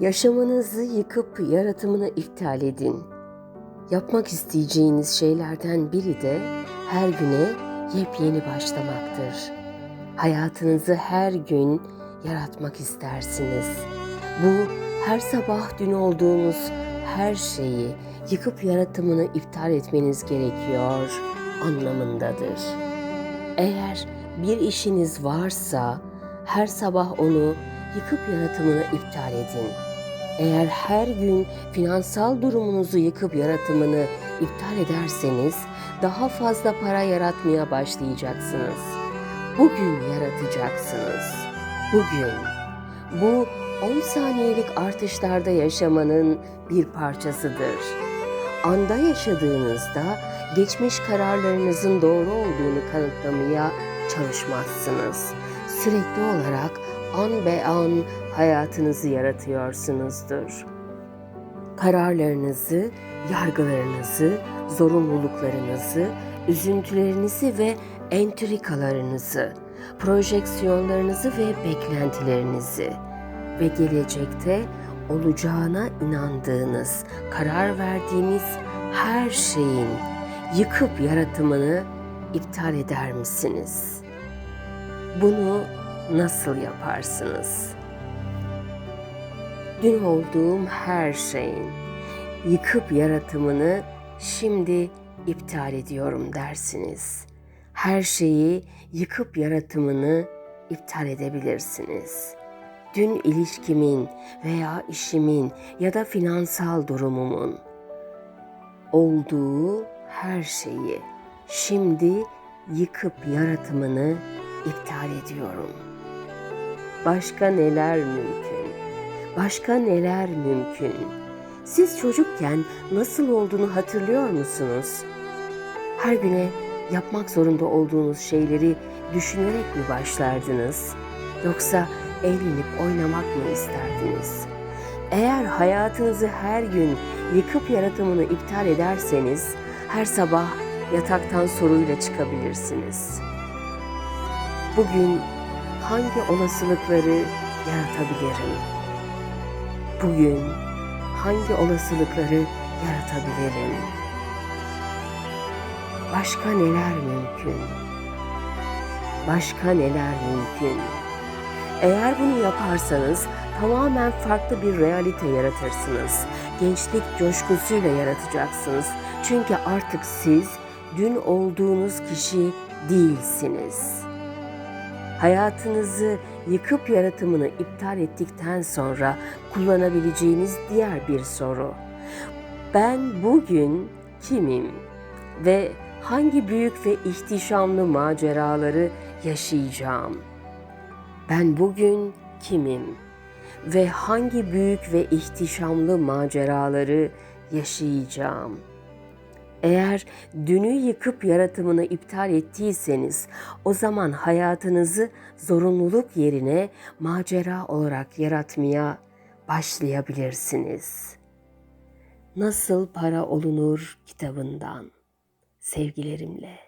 Yaşamınızı yıkıp yaratımını iptal edin. Yapmak isteyeceğiniz şeylerden biri de her güne yepyeni başlamaktır. Hayatınızı her gün yaratmak istersiniz. Bu her sabah dün olduğunuz her şeyi yıkıp yaratımını iptal etmeniz gerekiyor anlamındadır. Eğer bir işiniz varsa her sabah onu yıkıp yaratımını iptal edin. Eğer her gün finansal durumunuzu yıkıp yaratımını iptal ederseniz daha fazla para yaratmaya başlayacaksınız. Bugün yaratacaksınız. Bugün. Bu 10 saniyelik artışlarda yaşamanın bir parçasıdır. Anda yaşadığınızda geçmiş kararlarınızın doğru olduğunu kanıtlamaya çalışmazsınız. Sürekli olarak an be an hayatınızı yaratıyorsunuzdur. Kararlarınızı, yargılarınızı, zorunluluklarınızı, üzüntülerinizi ve entrikalarınızı, projeksiyonlarınızı ve beklentilerinizi ve gelecekte olacağına inandığınız, karar verdiğiniz her şeyin yıkıp yaratımını iptal eder misiniz? Bunu nasıl yaparsınız? Dün olduğum her şeyin yıkıp yaratımını şimdi iptal ediyorum dersiniz. Her şeyi yıkıp yaratımını iptal edebilirsiniz. Dün ilişkimin veya işimin ya da finansal durumumun olduğu her şeyi şimdi yıkıp yaratımını iptal ediyorum. Başka neler mümkün? Başka neler mümkün? Siz çocukken nasıl olduğunu hatırlıyor musunuz? Her güne yapmak zorunda olduğunuz şeyleri düşünerek mi başlardınız? Yoksa eğlenip oynamak mı isterdiniz? Eğer hayatınızı her gün yıkıp yaratımını iptal ederseniz her sabah yataktan soruyla çıkabilirsiniz. Bugün hangi olasılıkları yaratabilirim? Bugün hangi olasılıkları yaratabilirim? Başka neler mümkün? Başka neler mümkün? Eğer bunu yaparsanız tamamen farklı bir realite yaratırsınız. Gençlik coşkusuyla yaratacaksınız. Çünkü artık siz dün olduğunuz kişi değilsiniz. Hayatınızı yıkıp yaratımını iptal ettikten sonra kullanabileceğiniz diğer bir soru. Ben bugün kimim ve hangi büyük ve ihtişamlı maceraları yaşayacağım? Ben bugün kimim ve hangi büyük ve ihtişamlı maceraları yaşayacağım? Eğer dünü yıkıp yaratımını iptal ettiyseniz o zaman hayatınızı zorunluluk yerine macera olarak yaratmaya başlayabilirsiniz. Nasıl para olunur kitabından sevgilerimle.